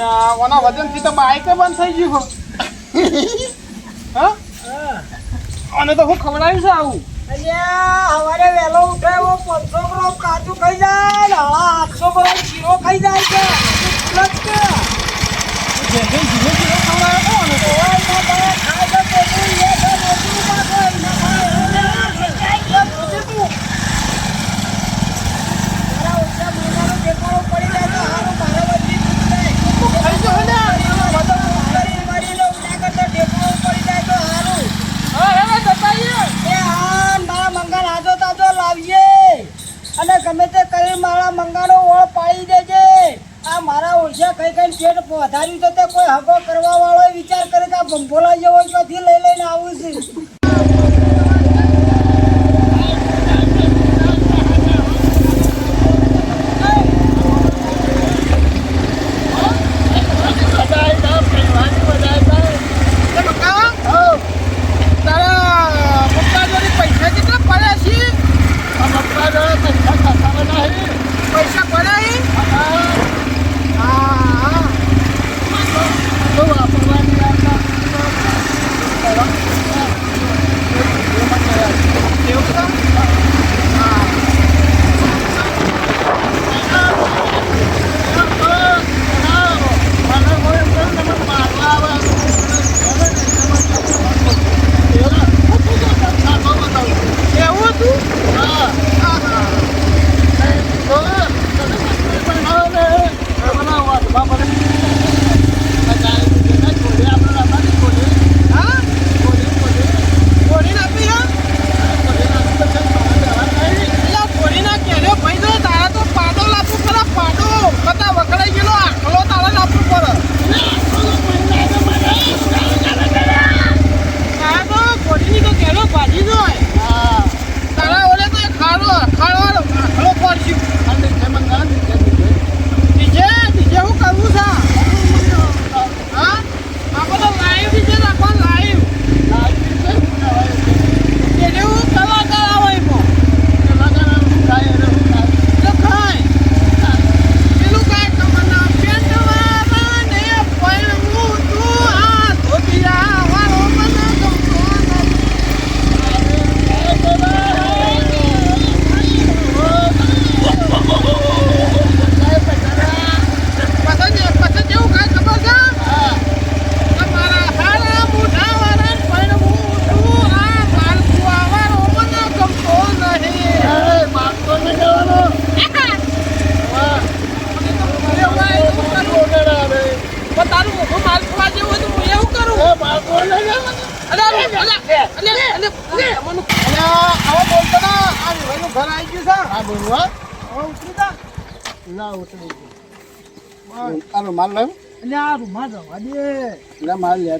આ ઓના વજનથી તો બાઈક બંધ થઈ ગયું. હા? અને તો હું ખવડાવીશ આવું? અલ્યા હવારે વહેલો ઉઠાયો પાંચસો ગ્રામ કાજુ ખાઈ જાય ને હવા આઠસો ગ્રામ શીરો ખાઈ જાય છે. ઉલટ કે. જે જે ધીમે ધીમે ખવડાવ્યો ને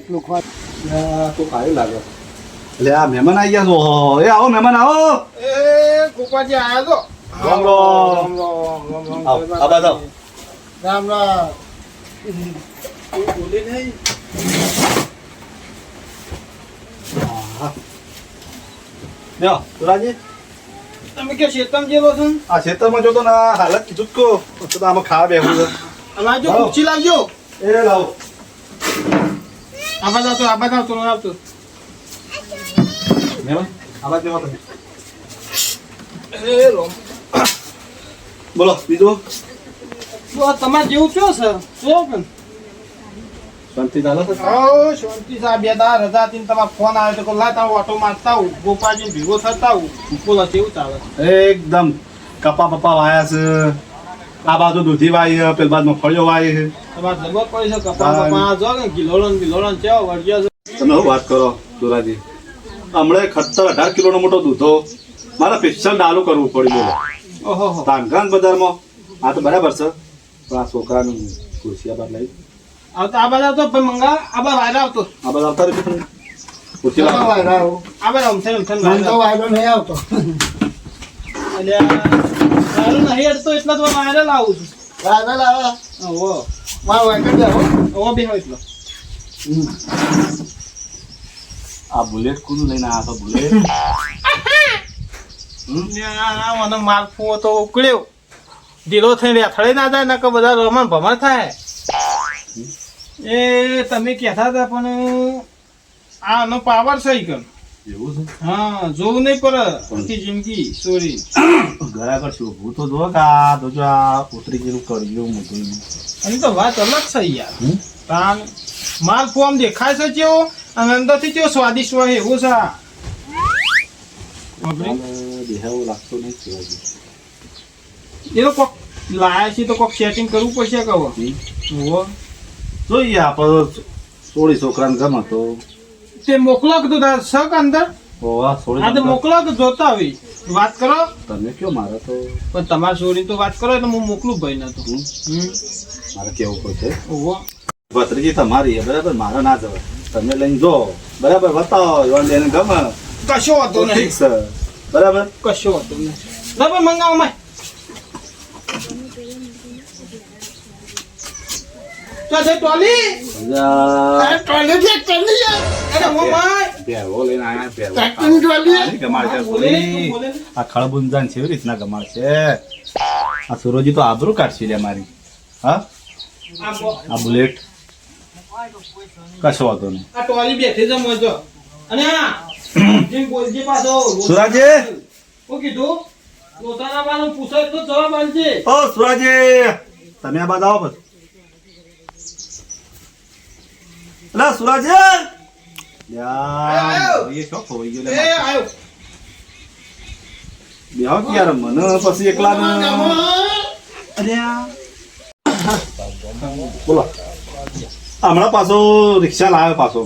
એટલે ખોટ તો સારું લાગે. એટલે આ મહેમાન આવી ગયા છો. એ આવો મહેમાન આવો. એ કુકવાજી આયા તો રામ રામ. રામ રામ આવો, આ રામ રામ. બોલી નહીં લ્યો, સુરાજી. તમે કે શેતમ જેલો છો? આ ખેતરમાં જોતો ને હાલત કીધું તો આમાં ખાવા બેહું છે. ખુરશી લાવજો. એ લાવો. આબાદ આવતો આબાદ આવતો આવતો. મેમ આવા જ બેહો એ રોમ બોલો બીજું તો તમારે જેવું કયો છે? શું કે શાંતિ ચાલે છે? ઓ શાંતિ સાહેબ બે દાર રજા હતી ને તમારો ફોન આવ્યો તો લાતા ઓટો મારતા હું ગોપાજી ભેગો થતા હું બોલો કેવું ચાલે એકદમ કપા પપા વાયા છે. આ બાજુ દૂધી વાય છે પેલી બાજુ મગફળીઓ વાય છે તમારે જબર પડી છે કપા કપા જો ને ગિલોડન ગિલોડન ચેવા વળગ્યા છે? તમે શું વાત કરો દુરાજી. હમણાં ખટ્ટર અઢાર કિલોનો મોટો દૂધો. મારે સ્પેશિયલ ડાલુ કરવું પડ્યું ઓહો તાંગાન બજારમાં. આ તો બરાબર છે. પણ આ છોકરાનું ખુરશી આ બાદ લઈ. આવતો આ બાદ આવતો મંગા આ બાદ વાયરા આવતો આ બાદ આવતા ખુરશી વાયરા આવો. આ બાદ અમથે અમથે વાયરો નહીં આવતો. એટલે નહીં અડતો એટલા તો વાયરલ આવું છું. વાયરો લાવો. ઓહો મારો વાયરો જાઓ. ઓહો બે હોય એટલો. આ બુલેટ કોનું લઈને આવ્યા છો બુલેટ? આ મને માલફુઓ તો ઉકળ્યો. ઢીલો થઈને અથડે ના જાય નકર બધા રમણ ભમણ થાય. એ તમે કહેતા હતા પણ આનો પાવર સહી કર એવું છે? હા જોવું નહીં પડે. આખી જિંદગી સોરી ઘરા કરશું હું તો જો કે તો જો આ ઉતરી ગયેલું કરી ગયું મોટું અને તો વાત અલગ છે યાર? તાન માલ ફોર્મ દેખાય છે કેવો અને અંદરથી કેવો સ્વાદિષ્ટ હોય એવું છે. દેખાવું લાગતું નહીં એ તો કોક લાયા છે તો કોક સેટિંગ કરવું પડશે કહો. જોઈએ આપણે સોળી છોકરાને ગમે તો તે મોકલો કે તાર શક અંદર? ઓવા આ તો મોકલો કે જોતા આવી. વાત કરો. તમે કયો મારે તો? પણ તમારા છોરી તો વાત કરો તો હું મોકલું ભાઈ ને તો. મારે કેવું પડશે ઓહો. ભત્રીજી તમારી બરાબર? મારે ના જવાય. તમે લઈને જો. બરાબર? બતાવો. યોન એને ગમે. કશો વાંધો નહીં. ઠીક બરાબર? કશો વાંધો નહીં. બરાબર મંગાવો માય. તો છે ટોલી? છે, અરે માય લઈને આયા? ગમાડ છે. આ ખળબુંજાન છે એવી રીતના ગમાડ છે. આ સુરોજી તો આબરૂ કાઢશે લે મારી. હા? આ બુલેટ. કશો વાંધો નહીં. આ ટોલી બેઠી છે મોજો. અને આ જેમ બોલજે પાછો સુરાજે? ઓ કીધું પોતાના વાળું પૂછાય તો જવાબ આલજે. ઓ સુરાજે તમે આ બાદ આવો પછી. અલા સુરજ! યાર મને પછી એકલા બોલો. હમણાં પાછો રિક્ષા લાવ્યો પાછો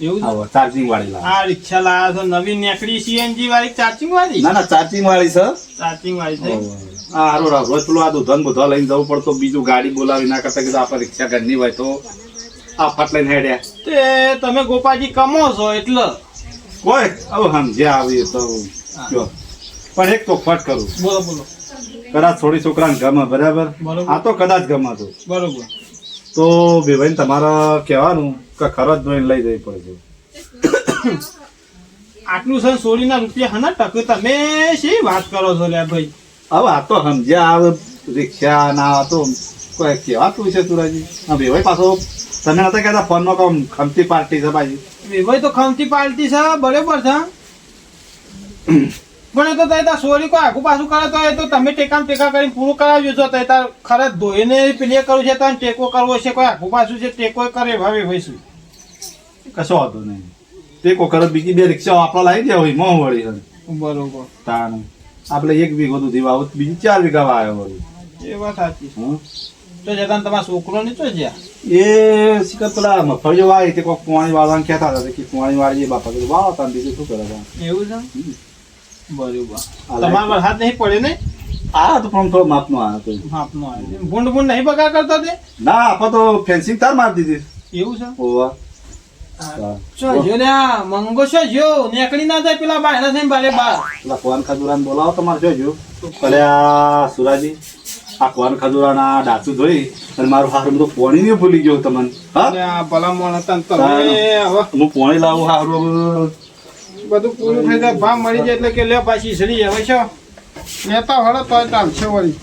એવું? ચાર્જિંગ વાળી આ રિક્ષા લાયા છો નવી નેકડી સીએનજી વાળી ચાર્જિંગ વાળી? ના ના ચાર્જિંગ વાળી છે. ચાર્જિંગ વાળી છે. આ હારું રોજ પેલું આ દૂધન બધા લઈને જવું પડતો બીજું ગાડી બોલાવી ના કરતા કીધું આપણે રિક્ષા ઘરની હોય તો આ ફટ લઈને હેડ્યા તે તમે ગોપાજી કમો છો એટલે. કોઈ આવું સમજ્યા આવી તો પણ એક તો ફટ કરું. બોલો બોલો. કદાચ થોડી છોકરાને ગમે બરાબર. આ તો કદાચ ગમે તો બરોબર. તો બેભાઈ તમારે કહેવાનું કે ખરો જ જોઈને લઈ જવી પડે છે આટલું સર સોળીના રૂપિયા હના ટકે તમે શી વાત કરો છો લ્યા ભાઈ? હવે આ તો સમજ્યા આવે રિક્ષા ના તો કોઈ કહેવાતું છે તુરાજી. હા બેભાઈ પાછો તમે નતા કહેતા ફોનમાં કામ ખમતી પાર્ટી છે ભાઈ? ભાઈ તો ખમતી પાર્ટી છે બરોબર છે પણ એ તો તાર સોરી કોઈ આખું પાછું કરે તો એ તો તમે ટેકામ ટેકા કરીને પૂરું કરાવજો છો તો તાર ખરા ધોઈને પ્લે કરવું છે તો ટેકો કરવો છે કોઈ આખું પાછું છે ટેકો કરે ભાવે ભાઈશું કશો વાંધો નહીં. ટેકો વખત બીજી બે રિક્ષાઓ આપણે લાવી દે હોય મોં વળી બરોબર. તાણ. આપણે એક વીઘો દૂધી વાવ બીજી ચાર વીઘા વાયો વળી. એ વાત સાચી. હં? તો તમારા છોકરો ને તો જ્યાં એ શિખર પેલા મફળીઓ વાળી તે કોઈ વાળવાનું કહેતા હતા કે પોણી વાળી બાપા કીધું વાવો તાન બીજું શું કરે એવું છે? બરોબર. તમારા હાથ નહીં પડે ને? આ તો પણ થોડો માપનો આ તો હાથનો આવે ભૂંડ ભૂંડ નહીં બગાડ કરતા તે? ના આપણે તો ફેન્સિંગ તાર મારી દીધી. એવું છે? ઓવા મંગો છે જો. નીકળી ના જાય પેલા બાયના થઈને બારે બાર. પેલા ફોન ખજુરાને બોલાવો તમારે જોજો આ સુરાજી. આ કોન ખજુરાના ડાચું ધોઈ અને મારું હારું બધું પોણી નહીં ભૂલી ગયો તમને. હા? આ ભલા મોણ હતા તમે હવે હું પોણી લાવું હારું બધું પૂરું થઈ જાય ભાવ મળી જાય એટલે કે લે પાછી સડી હવે છો લેતા હળો તો ચાલશે વળી.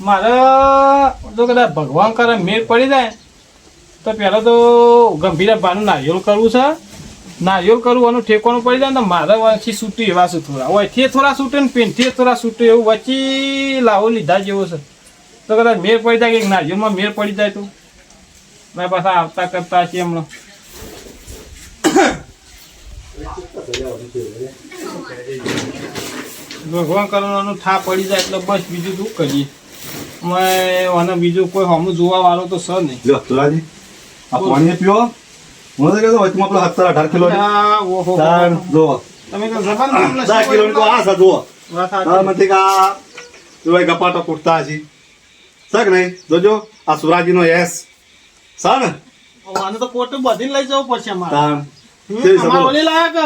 મારે તો કદાચ ભગવાન કરે મેળ પડી જાય તો પહેલાં તો ગંભીર ભાનું નારિયેળ કરવું છે. નારિયેળ કરવું અને ઠેકોનું પડી જાય ને મારે વચ્ચે સૂટી એવા છે થોડા. ઓયથી થોડા સૂટે ને પેનથી થોડા સૂટે એવું વચ્ચે લાવો લીધા જેવો છે. તો કદાચ મેળ પડી જાય કે નારિયેલમાં મેળ પડી જાય તો. મેં પાછા આવતા કરતા છીએ હમણાં. ભગવાન કરવાનું થા પડી જાય એટલે બસ બીજું શું કરીએ? મેં અને બીજું કોઈ હમું જોવા વાળો તો સર નહીં. આ પાણી પીવો હું તો કહેતો વચમાં પેલો સત્તર અઢાર કિલો તમે તો જબાન તમને દસ કિલો તો આ છે જુઓ. વાત તાર સાચી. માંથી આ જોવાય ગપાટો કૂટતા હશે. સક નહીં? જોજો આ સુરાજીનો એસ સા આને તો કોટ બધીને લઈ જવું પડશે અમારે. તાણ હમ, કેવી અમારે સગવડ? ઓલી લાયક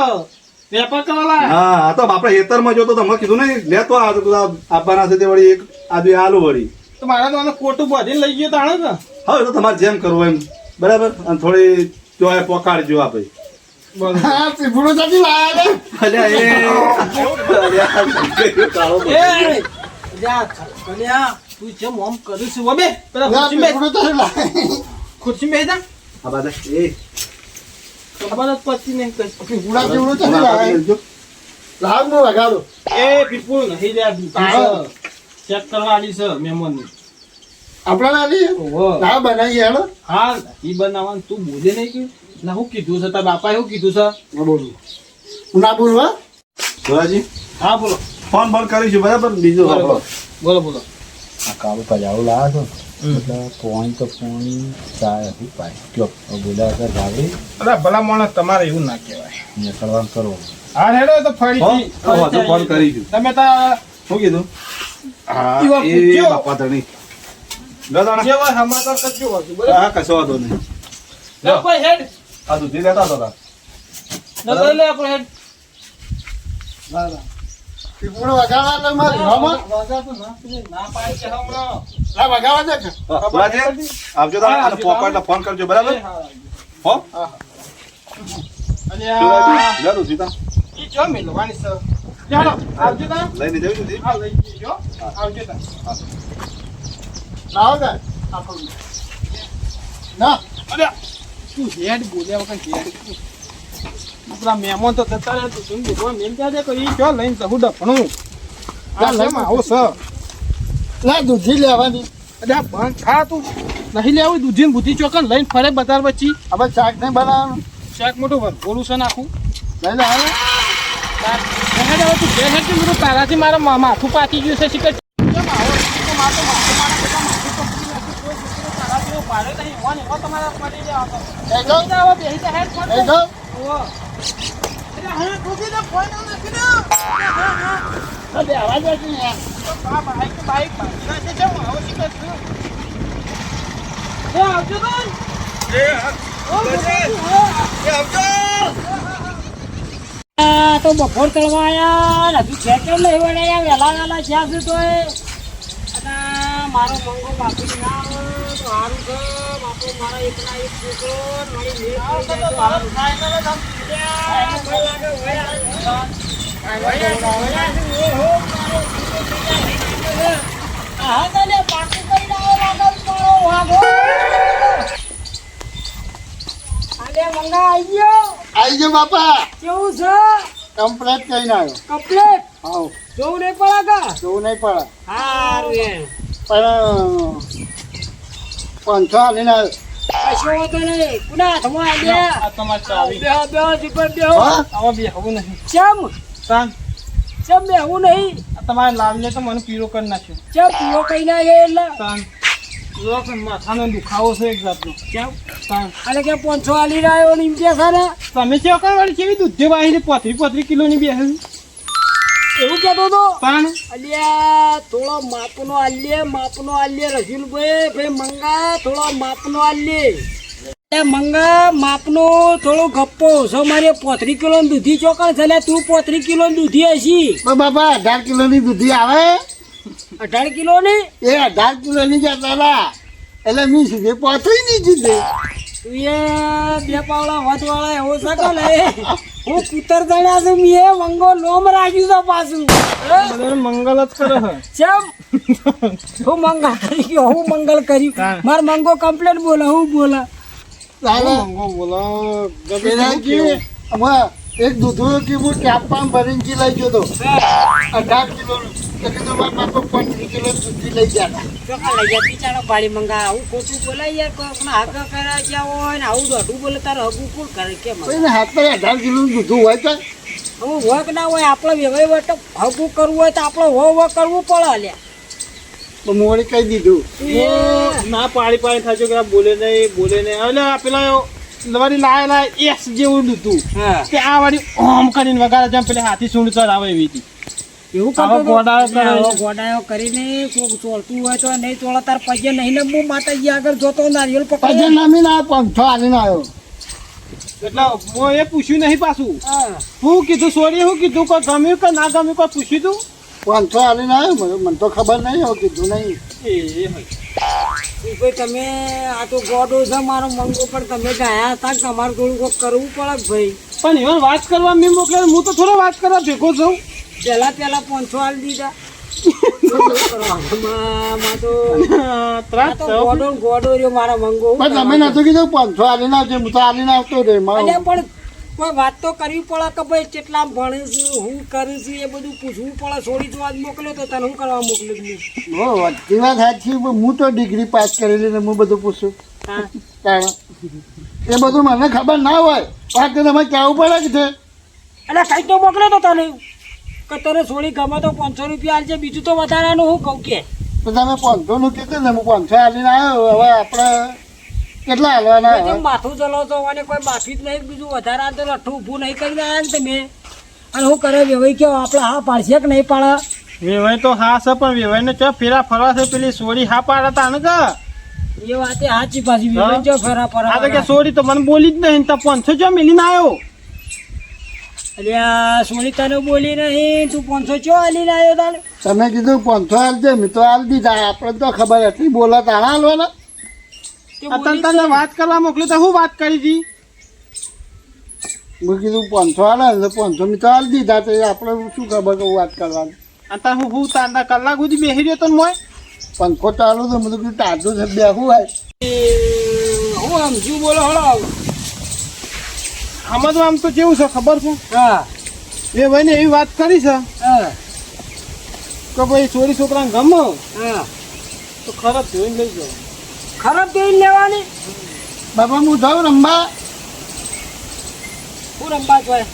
વેપાર કરવા લાયક હા આ તો આપણે હેતરમાં જોતો તમે કીધું નહીં લેતો આપવાના છે તે વળી એક આદુ આલુ વળી. તો મારે તો આને કોટ બધીને લઈ ગયો તાણે હવે તો તમારે જેમ કરવું એમ. બરાબર? અને થોડી પોકાડજો ને અલ્યા એ. અલ્યા કાળો ભાઈ તું જેમ આમ કરું છું પેલા ના, ખુરશી બેસ. આ ખબર જ પડતી નહીં પીપળા જેવડું લેજો. લાવ હું લગાડું. એ પીપુલ નહીં. ચેક કરવા આલી છે મહેમાનની આપણે લાવી બનાવીએ હેડો. હા ઈ બનાવવાનું. તું બોલે નહીં કે? ના હું કીધું છે તારા બાપાએ શું કીધું છે? હા, બોલું. ના બોલું હા? હા બોલો. ફોન બંધ કરીશું બરાબર? બીજું. બોલો બોલો. આ પજાવું છો. એટલે તો પોણી ચાય પાય બોલ્યા અરે ભલા માણસ તમારે એવું ના કહેવાય. નીકળવાનું કરો હા હેડો તો ફોન? હો, કરીશું તમે તો શું કીધું? હા ઈ એ બાપા ધણી ગદાણા. જે હોય સમાચાર કરજો બરાબર? હા કશો વાંધો નહીં. કોઈ હેડ. આ દૂધી લેતા હતા લે આપણે હેડ. પીપળું વગાડવા એટલે મારે ઘરમાં ના પાડી કે હમણાં. લાવ વગાડવા દે કે? હા, અને પોપટને ફોન કરજો બરાબર? હો અને સુરાજી લે દૂધી તા. ઈ જો મેલવાની છે. ચાલો આવજો તા. લઈને જવી દૂધી આ લઈ જજો. આવજો તા. લાવ આપણું. ના. અરે તું હેડ બોલ્યા વખત હેડ? આપણા મહેમાન તો જતા રહે તું શું બોલવા મેલ ત્યાં લઈને જવું ડફણું આ લેમાં આવો છે ના દૂધી લેવાની. અરે આ બંધ ખા તું. નહીં લેવું દૂધી ને બુદ્ધિ ચોકન લઈને ફરે બજાર પછી હવે શાક નહીં બનાવવાનું. શાક મોટું ભરપોરું છે નાખું. લઈ લે હવે તું બે હેડ બધું તારાથી મારા માથું પાકી ગયું છે શીખર કેમ આવો? તો માથું માથું મારા બધા માથું પકડી નાખ્યું. કોઈ છોકરો તારા જેવો પાડે નહીં. એવો ને એવો તમારે પડી જાય આવતો હેડ ફોન હા, ફોન. હા, હા. અરે આવા યાર. તો બા બાઈક બાઈક નાખે છે, હું આવો છું. એ આવજો તો. આ તો બપોર કરવા આવ્યા હજુ છે કેમ નહીં વળ્યા વહેલા વહેલા છે હજુ તો એ મારો મંગો બાકી ના સારું છે. બાપુ મારા એકના એક છોકરો મારી. હા મારો આઈ ગયો. આઈ ગયો બાપા. કેવું છે? કમ્પ્લેટ કહીને આવ્યો. કમ્પ્લેટ હાઉ જોવું નહીં પડે કા? જોવું નહીં પડે. હા પણ પાંચસો આલીને આવ્યો કશો વાંધો નહીં. કુના હાથમાં આલ્યા આ તમારી ચાવી. બેહો બેહો દીપર બેહો. હા? નહીં. ચમ? તાન, ચમ બેહવું નહીં? આ તમારે લાવીને તો મને પીળો કરી નાખ્યો. ચમ પીવો કઈ ના ગયો એટલે તાન લોક માથાનો દુખાવો છે એક જાતનો. ચમ? તાન અને કે પાંચસો આલી રહ્યો ને એમ કે છે તમે કેવો કઈ વાળી કેવી દૂધે વાહીને પોતરી પોતરી કિલોની બેહી એવું કેતો તો પણ? અલ્યા થોડો માપનો આલ્યે માપનો આલ્યે રસુલભાઈ ભાઈ મંગા થોડો માપનો આલ્યે. મંગા માપનો થોડો ગપ્પો. છો મારે પોત્રી કિલો દૂધી ચોકડ છે તું પોત્રી કિલો દૂધી હશી પણ બાપા અઢાર કિલોની દૂધી આવે? અઢાર કિલો ની એ અઢાર કિલોની જ હતા એટલે મી સુધી પહોંચી નહીં જીધે તું એ બે પાવડા વચવાળા એવો શકો લે હું કુતર જણ્યા છું મેં મંગો લોમ રાખ્યું છે પાછું. મંગલ જ કરે ચમ? હું મંગા કરી ગયો હું મંગલ કરી. માર મંગો કમ્પ્લેટ બોલે હું બોલે. ચાલે મંગો બોલો એક દૂધનું કે હું ટેપમાં ભરીને લઈ ગયો તો? અઢાર કિલોનું તો કીધું મારા બાપા પંચવીસ કિલો દૂધી લઈ હતા. ચોખા લઈ જાય બિચારો પાડી મંગા આવું ખોટું બોલાય યાર કોકના હક કર્યા ગયા હોય ને આવું દોઢું બોલે તારે હગું કોણ કરે? કેમ હાથમાં અઢાર કિલોનું દૂધું હોય તો? હવે વક ના હોય આપણો વ્યવહાર તો હગું કરવું હોય તો આપણે હો હો કરવું પડે લ્યા તો કહી દીધું. હું ના પાણી પાણી થાય છે કે આ બોલે નહીં બોલે નહીં. એટલે પેલા લવારી લાય લાય એસ જેવું દૂધું હા. કે આ વાળી ઓમ કરીને વગાડે જેમ પેલા હાથી સૂંડ ચડાવે એવી હતી. એવું કરતો ગોડાયો કરે. ગોડાયો કરીને કોક ચોળતું હોય તો નહીં ચોળે તાર પગે નહીં ને હું માતાજી આગળ જોતો નારિયેળ પછી પકડી નામીને આ પંખો આલીને આવ્યો એટલે હું એ પૂછ્યું નહીં પાછું. હું. કીધું સોરી હું કીધું કોઈ ગમ્યું કે ના ગમ્યું કોઈ પૂછ્યું તું? પાંચસો આલીને આવ્યો મને મને તો ખબર નહીં હવે કીધું નહીં. એ હોય. ભાઈ તમે આ તો ગોડો છે મારો મંગો પણ તમે ગયા હતા કે તમારે થોડું કોક કરવું પડે ભાઈ? પણ ઈવન વાત કરવા મેં મોકલે હું તો થોડો વાત કરવા ભેગો છું. પેલા પેલા પાંચસો આલ દીધા. કોઈ વાત તો કરવી પડે કે ભાઈ કેટલા ભણે છે હું કરું છું એ બધું પૂછવું પડે. છોડી તો આજ મોકલ્યો તો તને હું કરવા મોકલ્યો તું હો વધી વાત સાચી હું તો ડિગ્રી પાસ કરેલી ને હું બધું પૂછું. હા. એ બધું મને ખબર ના હોય. પણ તમે કહેવું પડે કે છે? એટલે કઈ તો મોકલ્યો તો તને. કે તને સોળી ગમે તો પાંચસો રૂપિયા આલજે બીજું તો વધારાનું હું કહું કે. તો તમે પાંચસો નું કીધું ને હું પાંચસો આલીને આવ્યો હવે આપણે કેટલા હાલવાના માથું ચલો તો અને કોઈ માફી જ નહીં બીજું વધારે આ તો લઠ્ઠું ઊભું નહીં કરીને રહ્યા ને તમે. અને હું કરે વેવાઈ કેવો આપણે હા પાડશે કે નહીં પાડે? વેવાય તો હા છે પણ વેવાય ને ચો ફેરા ફરવા છે? પેલી સોરી હા પાડતા તાને કે? એ વાતે સાચી પાછી વેવાઈ ચો ફેરા આ તો કે સોરી તો મને બોલી જ નહીં તો પાંચસો જો મિલીને આવ્યો? અલ્યા સોની તને બોલી નહીં. તું પાંચસો ચો હાલી આવ્યો તાને તમે કીધું પાંચસો હાલજે મેં તો હાલ દીધા. આપણે તો ખબર એટલી બોલા તાણા હાલવાના તે તને વાત કરવા મોકલી તો હું વાત કરી હતી મેં કીધું પાંચસો હાલે પાંચસો મેં તો હાલ દીધા તો આપણે શું ખબર કે વાત કરવાની. અને તાર હું હું તાર કલાક સુધી બેસી રહ્યો તો મોય. પંખો ચાલુ તો મેં કીધું ટાઢું છે બેહું હોય. હું સમજ્યું બોલો હળો તો આમ તો કેવું છે ખબર છે? હા. એ ભાઈ ને એવી વાત કરી છે હા. કે ભાઈ ચોરી છોકરાને ગમો? હા. તો ખરાબ જોઈને લઈ જાઓ. ખરાબ જોઈને લેવાની? બાપા હું જાઉં રંબા? હું રંબા જોઈ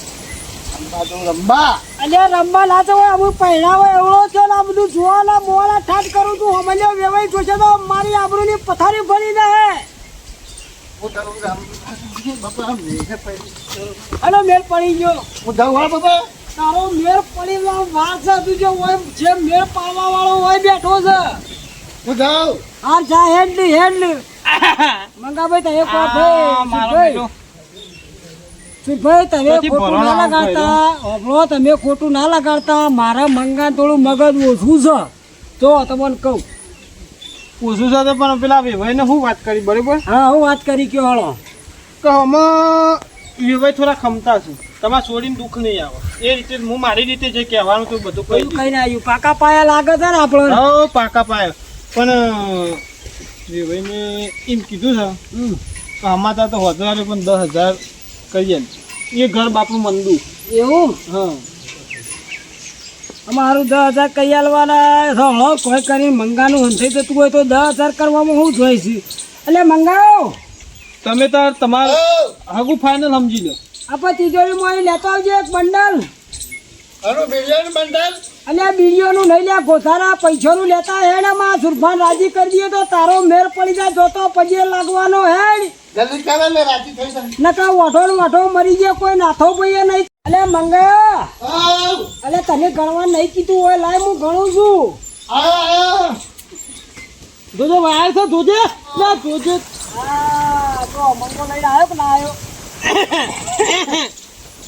રંબા તો રંબા. અલ્યા રંબા ના તો હોય અમુક પહેરાવો એવડો છે ને આ બધું જોવાના મોવાના ઠાટ કરું છું. હમણાં વેવાઈ જોશે તો મારી આબરૂની પથારી ફરી દે હું જાઉં રંબા બાપા મેઘે પડી અને મેળ પડી ગયો. હા બાપા તારો મેળ પડી ગયો વાત છે તું જો હોય જે મેળ પાડવા વાળો હોય બેઠો છે જાઉં હા જા હેન્ડ હેન્ડ મંગાભાઈ તમે કહો ભાઈ સુભાઈ તમે ખોટું ના લગાડતા. હોભળો તમે ખોટું ના લગાડતા. મારા મંગા થોડું મગજ ઓછું છે. જો તમને કહું પૂછું સાથે પણ પેલા વિભાઈને હું વાત કરી બરોબર? હા હું વાત કરી કયો હળો કે આમાં વિભાઈ થોડા ખમતા છે. તમારે છોડીને દુઃખ નહીં આવે. એ રીતે હું મારી રીતે જે કહેવાનું હતું બધું કઈ કઈ ના આવ્યું. પાકા પાયા લાગે છે ને આપણે હા પાકા પાયા. પણ વિભાઈને એમ કીધું છે. કે આમાં તો હજાર પણ દસ હજાર કહીએ ને. એ ઘર બાપનું મંદું એવું? હા. અમારું દસ હજાર કઈ આલવાના? હળો કોઈ કરી મંગાનું હંસાઈ જતું હોય તો દસ હજાર કરવામાં હું જોઈશ? એટલે મંગાવો. તમે તાર તમારે હગુ ફાઇનલ સમજી લો. આપણે તિજોરીમાં અહીં લેતો આવજો એક બંડલ. અને આ બીડીઓનું નહીં લે ગોથારા પૈસાનું લેતા હેડમાં? સુરફાન રાજી કરી દઈએ તો તારો મેર પડી જાય જોતો પછી લાગવાનો હેડ નકા વાઠો ને વાઠો મરી જાય કોઈ નાથો ભાઈએ નહીં. અલે મંગા! અલે તને ગણવા નહીં કીધું હોય લાય હું ગણું છું. જોજે વાયર છે જોજે. ના જોજે. તો મંગો લઈને આવ્યો કે ના આવ્યો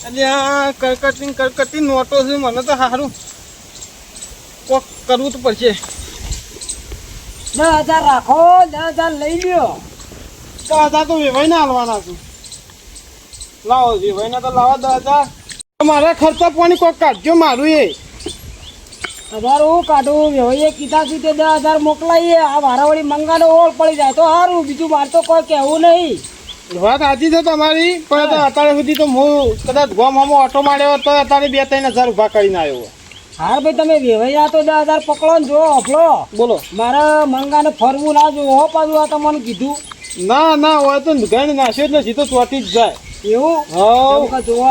અને આ કરકટી કરકટી નોટો છે મને તો સારું કોક કરવું તો પડશે. દસ હજાર રાખો દસ હજાર લઈ લ્યો. દસ હજાર તો વેવાઈને હાલવાના છું. લાવો વેવાઈને તો લાવો દસ હજાર. મારા ખર્ચા પાણી કોક કાઢજો મારું એ. હજાર હું કાઢું વ્યવહારીએ કીધા સીધે તે દસ હજાર મોકલાઈએ. આ વારાવાળી મંગાનો ઓળ પડી જાય તો સારું બીજું મારે તો કોઈ કહેવું નહીં. વાત સાચી છે તમારી પણ અત્યારે સુધી તો હું કદાચ ગોમાં ઓટો માર્યો તો અત્યારે બે ત્રણ હજાર ઊભા કરીને આવ્યો હા ભાઈ તમે વ્યવહાર તો દસ હજાર પકડો ને જો અફલો બોલો. મારે મંગાને ફરવું ના જો હો પાછું આ તમને કીધું. ના ના હોય તો ઘણી જ નથી સીધો ચોથી જ જાય. એવું? જોવો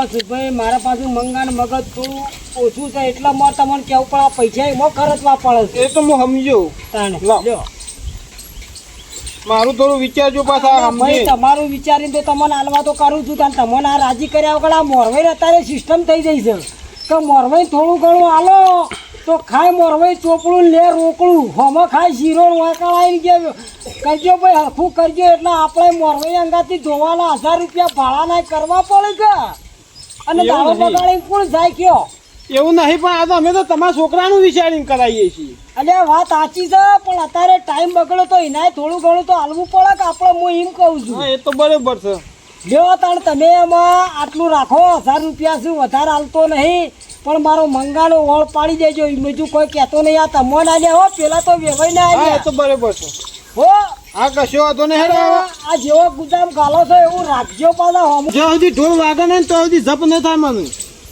મારા પાસે મંગાને મગજ થોડું ઓછું છે એટલા માં તમને કેવું પણ આ પૈસા એમાં ખર્ચવા પડે એ તો હું સમજ્યો તાણે લ્યો. મારું થોડું વિચારજો પાછા તમારું વિચારીને તો તમને હાલવા તો કરું છું તાન તમને આ રાજી કર્યા વગર આ મોરવાઈ અત્યારે સિસ્ટમ થઈ જઈ છે. તો મોરવાઈ થોડું ઘણું હાલો. તો ખાય મોરવાઈ ચોપડું લે રોકડું. હોમાં ખાય શીરો વાંકળાઈ ગયા. કરજો ભાઈ હરખું કરજો એટલે આપણે મોરવાઈ અંગાથી જોવાના હજાર રૂપિયા ભાડાના કરવા પડે કે અને દાડો. બગાડીને કોણ જાય કયો? એવું નહીં પણ આ તો અમે તો તમારા છોકરાનું વિચારીને કરાવીએ છીએ. એટલે વાત સાચી છે પણ અત્યારે ટાઈમ બગડ્યો તો એનાય થોડું ઘણું તો હાલવું પડે કે આપણે હું એમ કહું છું. એ તો બરાબર છે. જો તાણ તમે એમાં આટલું રાખો હજાર રૂપિયા શું વધારે હાલતો નહીં. પણ મારો મંગાનો વળ પાડી દેજો. બીજું કોઈ કહેતો નહીં. આ તમો ના લે હો. પેલા તો વેવાઈ ના આવ્યા તો બરાબર છે. હો. આ કશો વાંધો નહીં હેડો. આ જેવો ગુદામ ગાલો છો એવું રાખજો પાછા હોમ. જો સુધી ઢોલ વાગે ને તો સુધી જપ ન થાય મને.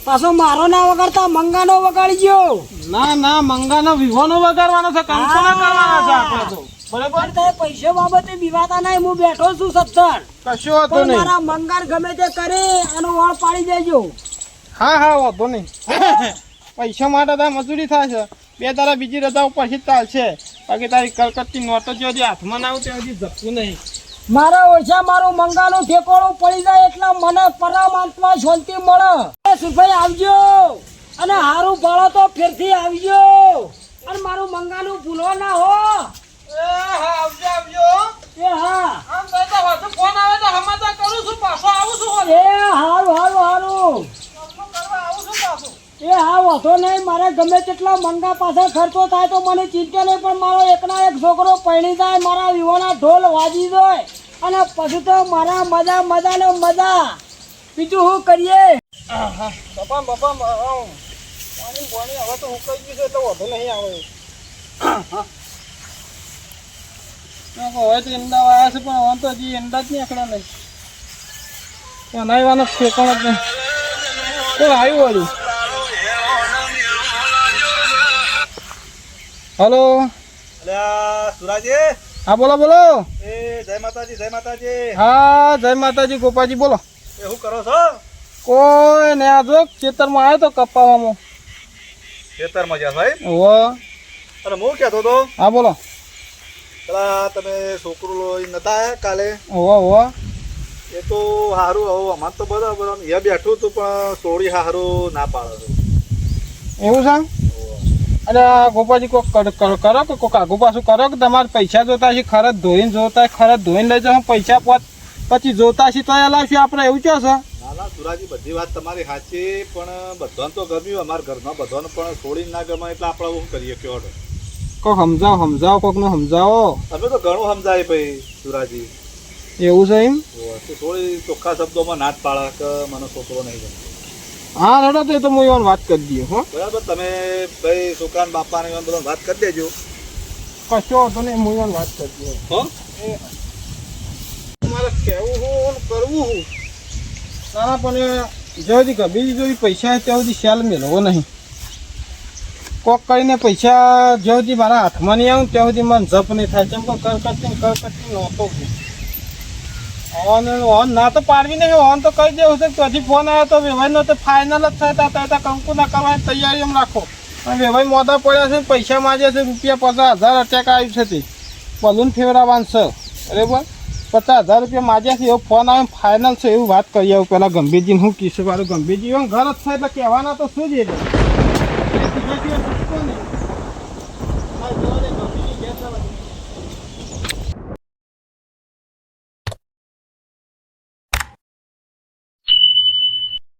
પાછો મારો ના વગાડતા મંગાનો વગાડી ગયો ના ના મંગાનો વિવાનો વગાડવાનો છે. કંકો ના કરવાનો છે આપણે તો? બરાબર? પણ પૈસા બાબતે વિવાતા નહીં. હું બેઠો છું સત્તર કશો પણ નહીં. મારા મંગાર ગમે તે કરે આનો ઓળ પાડી દેજો. હા હા વાંધો નહીં. પૈસા માટે તારે મજૂરી થાય છે બે તારા બીજી રજા ઉપર જ ચાલશે. બાકી તારી કલકત્તી નોટો જો હજી હાથમાં ના આવું તે હજી જપતું નહીં. મારા ઓછા મારું મંગાનું ઠેકોળું પડી જાય એટલે મને પરમાત્મા શાંતિ મળે. સુભાઈ આવજો. અને હારું ભાળો તો ફેરથી આવજો. અને મારું મંગાનું ભૂલો ના હો. આવજો આવજો. એ હા. ફોન આવે તો સમાચાર કરું છું પાછો આવું છું. એ હારું હારું હારું. એ હા વાંધો નહીં. મારે ગમે તેટલા મંગા પાછળ ખર્ચો થાય તો મને ચિંતા નહીં પણ મારો એકના એક છોકરો પૈણી જાય મારા વિવાના ઢોલ વાજી જાય અને પછી તો મારા મજા મજા ને મજા. બીજું શું કરીએ? બપા બપા પાણી પાણી હવે તો હું ગયું છે એટલે વધુ નહીં આવે. હવે તો ઈંડા વાયા છે પણ હવે તો હજી ઈંડા જ નહીં આખડા નહીં. બનાવવાનો ફેંકણ જ નહીં. કોણ આવ્યું વળી હલો. અલ્યા સુરાજી? હા બોલો બોલો. એ જય માતાજી જય માતાજી. હા જય માતાજી ગોપાજી બોલો. એ શું કરો છો? કોઈ ને આ જો ખેતરમાં આવ્યો તો કપાવામાં. ખેતરમાં જ્યાં સાહેબ હો અને હું કહેતો તો હા બોલો. પેલા તમે છોકરું નતા કાલે? હો હો એ તો સારું હવે અમાર તો બરાબર. એ બેઠું હતું પણ સોળી સારું ના પાડે. એવું છે? આ ગોપાજી કોક કર- કે કોક આગુ પાછું કરો કે તમારે પૈસા જોતા છે ખરત ધોઈને જોતા ખરત ધોઈને લઈ જશો પૈસા પોત પછી જોતા છે તો એ લાવશું આપણે એવું છે? ના ના સુરાજી બધી વાત તમારી સાચી પણ બધાને તો ગમ્યું અમારા ઘરમાં બધાને પણ છોડીને ના ગમે એટલે આપણે શું કરીએ કયો. કોક સમજાવો સમજાવો કોકને સમજાવો. તમે તો ઘણું સમજાય ભાઈ સુરાજી. એવું છે એમ? થોડી ચોખ્ખા શબ્દોમાં ના પાળક કે મને છોકરો નહીં ગમે. હા રડો તો એ તો હું એવાની વાત કરી દઈએ હો. બરાબર તમે ભાઈ સુકાન બાપાને એમ બધા વાત કરી દેજો. કશો હતો ને હું એવાની વાત કરી દઈએ. હો? મારે કહેવું હું કરવું હું. સારા પણ જ્યાં સુધી ગભી જો પૈસા હોય ત્યાં સુધી શાલ મેળવો નહીં. કોક કરીને પૈસા જ્યાં સુધી મારા હાથમાં નહીં આવે ત્યાં સુધી મને જપ નહીં થાય. કેમ કે કરકટી નહોતો હું. ઓન ઓન ના તો પાડવી નહીં ઓન તો કહી દેવું છે કે હજી ફોન આવ્યો તો વેવાઈનો તો ફાઇનલ જ થાય તા ત્યાં કંકુ ના કરવાની તૈયારી એમ રાખો. અને વેવાઈ મોદા પડ્યા છે, પૈસા માગ્યા છે, રૂપિયા પચાસ હજાર અટેક આવ્યું છે તે. બલૂન ફેવરાવાનું છે. બરાબર? પચાસ હજાર રૂપિયા માગ્યા છે, એવો ફોન આવે ફાઇનલ છે, એવું વાત કરી આવું પેલા ગંભીરજીને શું કીધું મારું ગંભીરજી એમ ઘર જ છે, એટલે કહેવાના તો શું જ એટલે